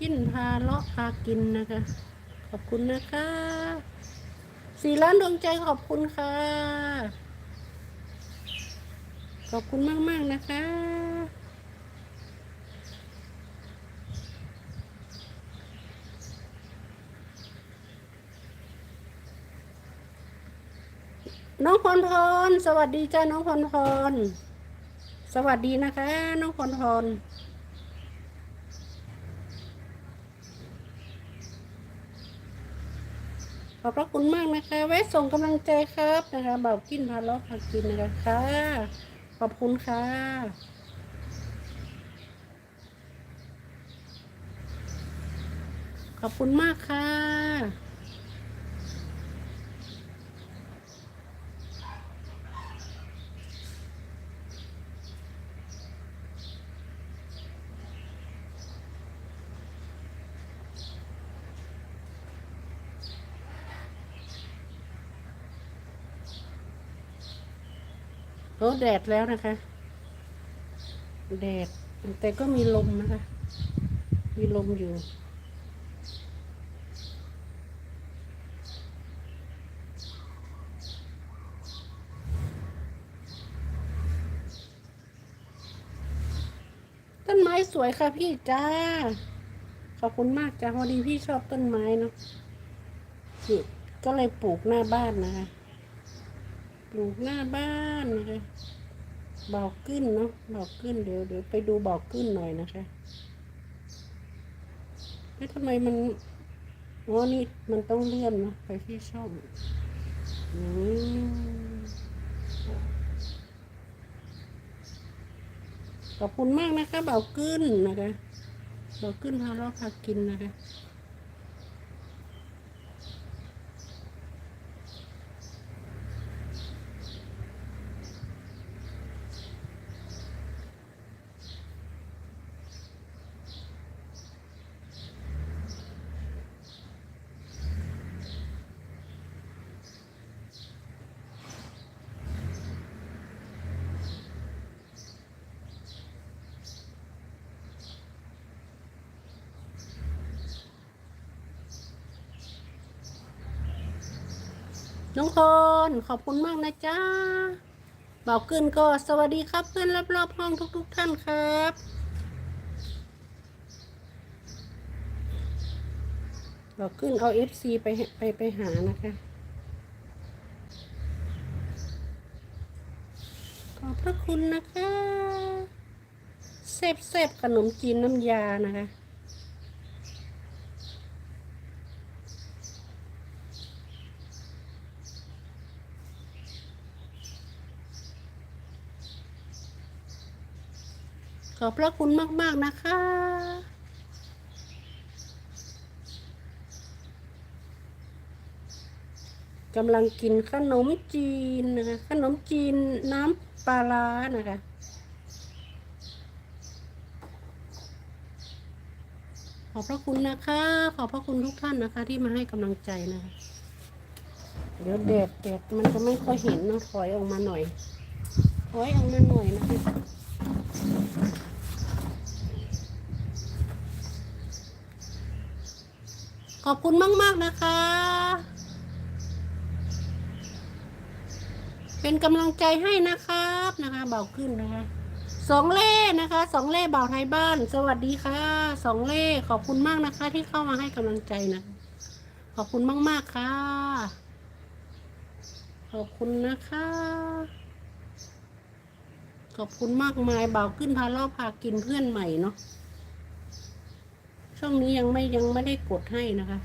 กินพาเลาะพากินนะคะ ขอบคุณนะคะสี่ล้านดวงใจขอบคุณค่ะ ขอบคุณมากๆนะคะน้องพรพร สวัสดีจ้าน้องพรพร สวัสดีนะคะ น้องพรพร ขอบพระคุณมากนะคะ ไว้ส่งกำลังใจครับนะคะเบากินพาลาะพากินนะคะค่ะขอบคุณค่ะขอบคุณมากค่ะ โอ้แดดแล้วนะคะ แดด แต่ก็มีลมนะคะ มีลมอยู่ต้นไม้สวยค่ะพี่จ้า ขอบคุณมากจ้าพอดีพี่ชอบต้นไม้เนาะก็เลยปลูกหน้าบ้านนะคะ ปลูกหน้าบ้าน บาขึ้นเนาะเบาขึ้นเดี๋ยวเดี๋ยวไปดูเบาขึ้นหน่อยนะคะเฮ้ยทำไมมันอ๋อนี่มันต้องเลื่อนเนาะไปที่ช่องอืมขอบคุณมากนะคะเบาขึ้นนะคะเบาขึ้นพาเราพากินนะคะ น้องพรขอบคุณมากนะจ๊ะเบาขึ้นก็สวัสดีครับเพื่อนรอบๆห้องทุกๆท่านครับเบาขึ้นเอาเอฟซีไปไปไปหานะคะขอบพระคุณนะคะเซฟเซฟขนมจีนน้ำยานะคะ ขอบพระคุณมาก ๆ นะคะ กำลังกินขนมจีนนะคะ ขนมจีนน้ำปลาร้านะคะขอบพระคุณนะคะ ขอบพระคุณทุกท่านนะคะ ที่มาให้กำลังใจนะคะ เดี๋ยวแดดแดดมันจะไม่ค่อยเห็นนะถอยออกมาหน่อยถอยออกมาหน่อยนะคะ อบคุณมาก ๆ นะคะ เป็นกำลังใจให้นะครับนะคะ เบาขึ้นนะคะสองเล่นะคะสองเล่เบาไทยบ้าน สวัสดีค่ะสองเล่ขอบคุณมากนะคะ ที่เข้ามาให้กำลังใจนะ ขอบคุณมาก ๆ ค่ะ ขอบคุณนะคะขอบคุณมากมายเบาขึ้นพาเล่าพากินเพื่อนใหม่เนาะ ช่องนี้ยังไม่ยังไม่ได้กดให้นะคะ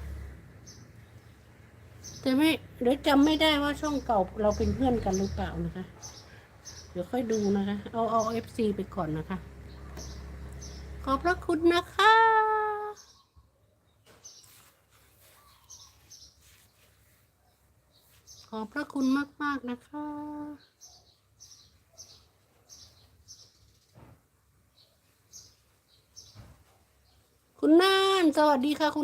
แต่ไม่เดี๋ยวจำไม่ได้ว่าช่องเก่าเราเป็นเพื่อนกันหรือเปล่านะคะ เดี๋ยวค่อยดูนะคะ เอาเอาเอฟซีไปก่อนนะคะ ขอบพระคุณนะคะขอบพระคุณมาก ๆ นะคะ คุณน่านสวัสดีค่ะคุณ